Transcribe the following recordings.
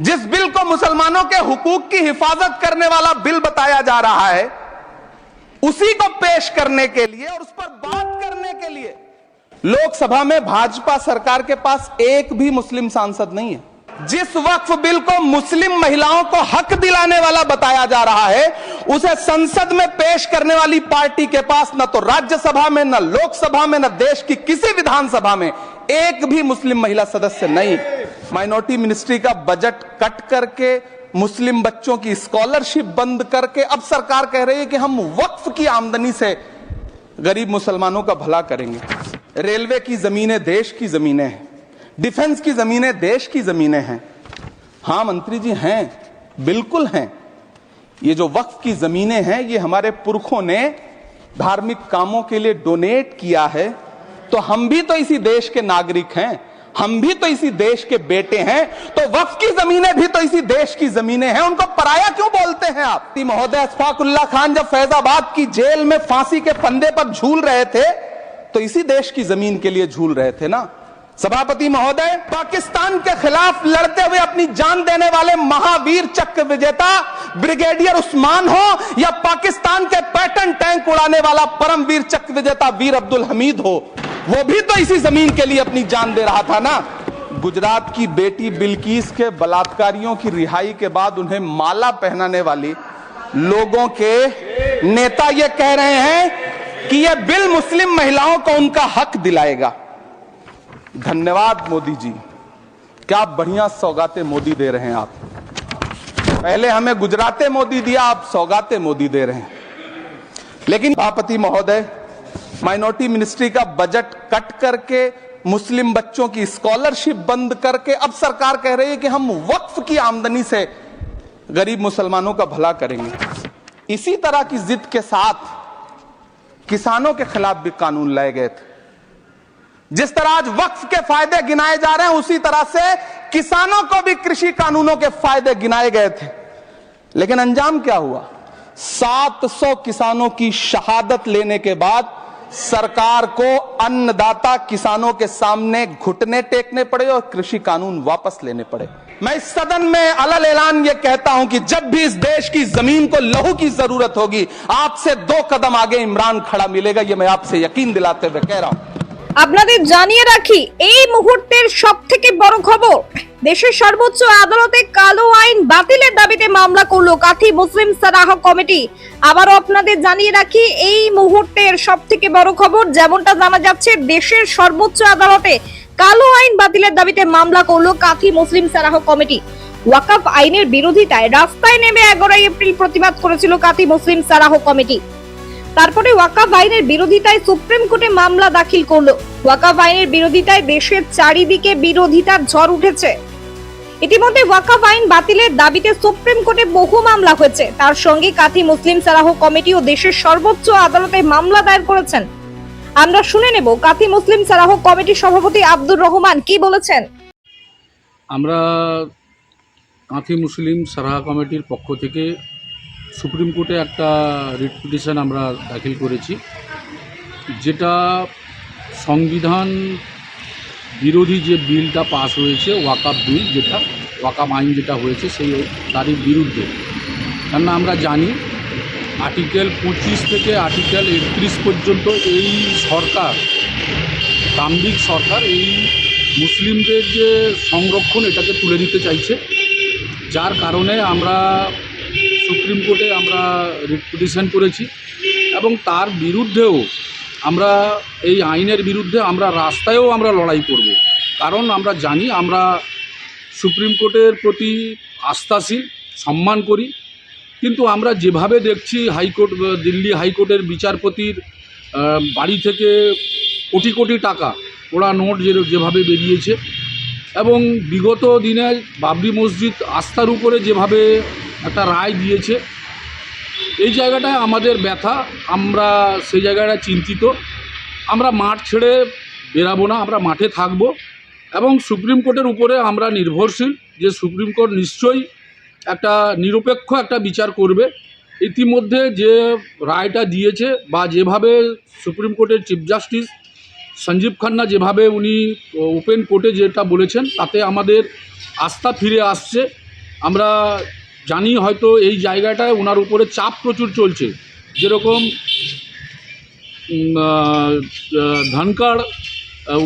जिस बिल को मुसलमानों के हुकूक की हिफाजत करने वाला बिल बताया जा रहा है, उसी को पेश करने के लिए और उस पर बात करने के लिए लोकसभा में भाजपा सरकार के पास एक भी मुस्लिम सांसद नहीं है। जिस वक्फ बिल को मुस्लिम महिलाओं को हक दिलाने वाला बताया जा रहा है, उसे संसद में पेश करने वाली पार्टी के पास न तो राज्यसभा में, न लोकसभा में, न देश की किसी विधानसभा में एक भी मुस्लिम महिला सदस्य नहीं। माइनॉरिटी मिनिस्ट्री का बजट कट करके, मुस्लिम बच्चों की स्कॉलरशिप बंद करके, अब सरकार कह रही है कि हम वक्फ की आमदनी से गरीब मुसलमानों का भला करेंगे। रेलवे की जमीनें देश की जमीनें हैं। डिफेंस की जमीनें देश की जमीनें हैं। हाँ मंत्री जी हैं, बिल्कुल हैं। ये जो वक्फ की जमीनें हैं, ये हमारे पुरखों ने धार्मिक कामों के लिए डोनेट किया है। तो हम भी तो इसी देश के नागरिक हैं। हम भी तो इसी देश के बेटे हैं तो वक्फ की जमीनें भी तो इसी देश की जमीनें हैं। उनको पराया क्यों बोलते हैं आप? महोदय अशफाकुल्ला खान जब फैजाबाद की जेल में फांसी के फंदे पर झूल रहे थे तो इसी देश की ज़मीन के लिए झूल रहे थे ना? सभापति महोदय, पाकिस्तान के खिलाफ लड़ते हुए अपनी जान देने वाले महावीर चक्र विजेता ब्रिगेडियर उस्मान हो, या पाकिस्तान के पैटर्न टैंक उड़ाने वाला परमवीर चक्र विजेता वीर अब्दुल हमीद हो? वो भी तो इसी ज़मीन के लिए अपनी जान दे रहा था ना। गुजरात की बेटी बिल्किस के बलात्कारियों की रिहाई के बाद उन्हें माला पहनाने वाली लोगों के नेता ये कह रहे हैं कि यह बिल मुस्लिम महिलाओं को उनका हक दिलाएगा। धन्यवाद मोदी जी। क्या बढ़िया सौगाते मोदी दे रहे हैं आप। पहले हमें गुजराते मोदी दिया आप सौगाते मोदी दे रहे हैं। लेकिन महोदय माइनॉरिटी मिनिस्ट्री का बजट कट करके मुस्लिम बच्चों की स्कॉलरशिप बंद करके अब सरकार कह रही है कि हम वक्फ की आमदनी से गरीब मुसलमानों का भला करेंगे। इसी तरह की जिद के साथ किसानों के खिलाफ भी कानून लाए गए थे। जिस तरह आज वक्फ के फ़ायदे गिनाए जा रहे हैं, उसी तरह से किसानों को भी कृषि कानूनों के फ़ायदे गिनाए गए थे। लेकिन अंजाम क्या हुआ? 700 किसानों की शहादत लेने के बाद सरकार को अन्नदाता किसानों के सामने घुटने टेकने पड़े और कृषि कानून वापस लेने पड़े। मैं इस सदन में अलल ऐलान ये कहता हूँ कि जब भी इस देश की ज़मीन को लहू की ज़रूरत होगी, आपसे दो कदम आगे इमरान खड़ा मिलेगा, ये मैं आपसे यकीन दिलाते हुए कह रहा हूँ। আপনাদের জানিয়ে রাখি, এই মুহূর্তের সব থেকে বড় খবর, দেশের সর্বোচ্চ আদালতে কালো আইন বাতিলের দাবিতে মামলা করল কাথি মুসলিম সারাহ কমিটি। আবারও আপনাদের জানিয়ে রাখি, এই মুহূর্তের সব থেকে বড় খবর, যেমনটা জানা যাচ্ছে, দেশের সর্বোচ্চ আদালতে কালো আইন বাতিলের দাবিতে মামলা করল কাথি মুসলিম সারাহ কমিটি। ওয়াকাফ আইনের বিরোধিতায় রাস্তায় নেমে এগারোই এপ্রিল প্রতিবাদ করেছিল কাথি মুসলিম সারাহ কমিটি। তারপরে ওয়াকাফ আইনের বিরোধিতায় সুপ্রিম কোর্টে মামলা দাখিল করল। ওয়াকাফ আইনের বিরোধিতায় দেশের চারিদিকে বিরোধিতার ঝড় উঠেছে। ইতিমধ্যে ওয়াকাফ আইন বাতিলের দাবিতে সুপ্রিম কোর্টে বহু মামলা হয়েছে। তার সঙ্গে কাথি মুসলিম সারাহ কমিটি ও দেশের সর্বোচ্চ আদালতে মামলা দায়ের করেছেন। আমরা শুনে নেব, কাথি মুসলিম সারাহ কমিটির সভাপতি আব্দুর রহমান কি বলেছেন? আমরা কাঁথি মুসলিম সারাহা কমিটির পক্ষ থেকে সুপ্রিম কোর্টে একটা রিট পিটিশন আমরা দাখিল করেছি। যেটা সংবিধান বিরোধী যে বিলটা পাস হয়েছে, ওয়াকাপ বিল যেটা, ওয়াকাপ আইন যেটা হয়েছে সেই তারই বিরুদ্ধে। কেননা আমরা জানি আর্টিকেল পঁচিশ থেকে আর্টিকেল একত্রিশ পর্যন্ত এই সরকার, তাম্বিক সরকার এই মুসলিমদের যে সংরক্ষণ এটাকে তুলে দিতে চাইছে। যার কারণে আমরা সুপ্রিম কোর্টে আমরা রিট পিটিশন করেছি এবং তার বিরুদ্ধেও আমরা এই আইনের বিরুদ্ধে আমরা রাস্তায়ও আমরা লড়াই করব। কারণ আমরা জানি, আমরা সুপ্রিম কোর্টের প্রতি আস্থাশীল, সম্মান করি। কিন্তু আমরা যেভাবে দেখছি হাইকোর্ট, দিল্লি হাইকোর্টের বিচারপতির বাড়ি থেকে কোটি কোটি টাকা ওরা নোট যে, যেভাবে বেরিয়েছে এবং বিগত দিনে বাবরি মসজিদ আস্থার উপরে যেভাবে একটা রায় দিয়েছে এই জায়গাটায় আমাদের ব্যথা, আমরা সেই জায়গাটা চিন্তিত। আমরা মাঠ ছেড়ে বেরাবো না, আমরা মাঠে থাকব এবং সুপ্রিম কোর্টের উপরে আমরা নির্ভরশীল যে সুপ্রিম কোর্ট নিশ্চয়ই একটা নিরপেক্ষ একটা বিচার করবে। ইতিমধ্যে যে রায়টা দিয়েছে বা যেভাবে সুপ্রিম কোর্টের চিফ জাস্টিস সঞ্জীব খান্না যেভাবে উনি ওপেন কোর্টে যেটা বলেছেন, তাতে আমাদের আস্থা ফিরে আসছে। আমরা জানি হয়তো এই জায়গাটায় ওনার উপরে চাপ প্রচুর চলছে। যেরকম আহ,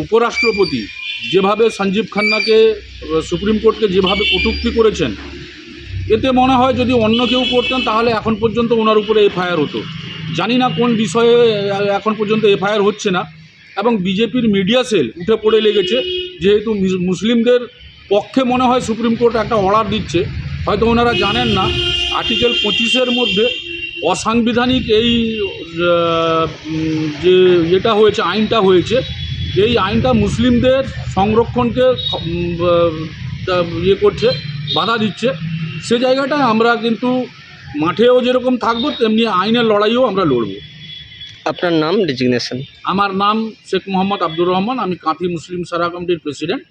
উপরাষ্ট্রপতি যেভাবে সঞ্জীব খান্নাকে সুপ্রিম কোর্টকে যেভাবে কটুক্তি করেছেন এতে মনে হয় যদি অন্য কেউ করতেন তাহলে এখন পর্যন্ত ওনার উপরে এফআইআর হতো। জানি না কোন বিষয়ে এখন পর্যন্ত এফআইআর হচ্ছে না। এবং বিজেপির মিডিয়া সেল উঠে পড়ে লেগেছে যেহেতু মুসলিমদের পক্ষে মনে হয় সুপ্রিম কোর্ট একটা অর্ডার দিচ্ছে। হয়তো ওনারা জানেন না আর্টিকেল পঁচিশের মধ্যে অসাংবিধানিক এই যে এটা হয়েছে আইনটা হয়েছে এই আইনটা মুসলিমদের সংরক্ষণকে ইয়ে করছে বাধা দিচ্ছে। সে জায়গাটায় আমরা কিন্তু মাঠেও যেরকম থাকব তেমনি আইনের লড়াইও আমরা লড়বো। আপনার নাম ডেজিগনেশন? আমার নাম শেখ মোহাম্মদ আব্দুর রহমান আমি কাঁথি মুসলিম সারা কমিটির প্রেসিডেন্ট।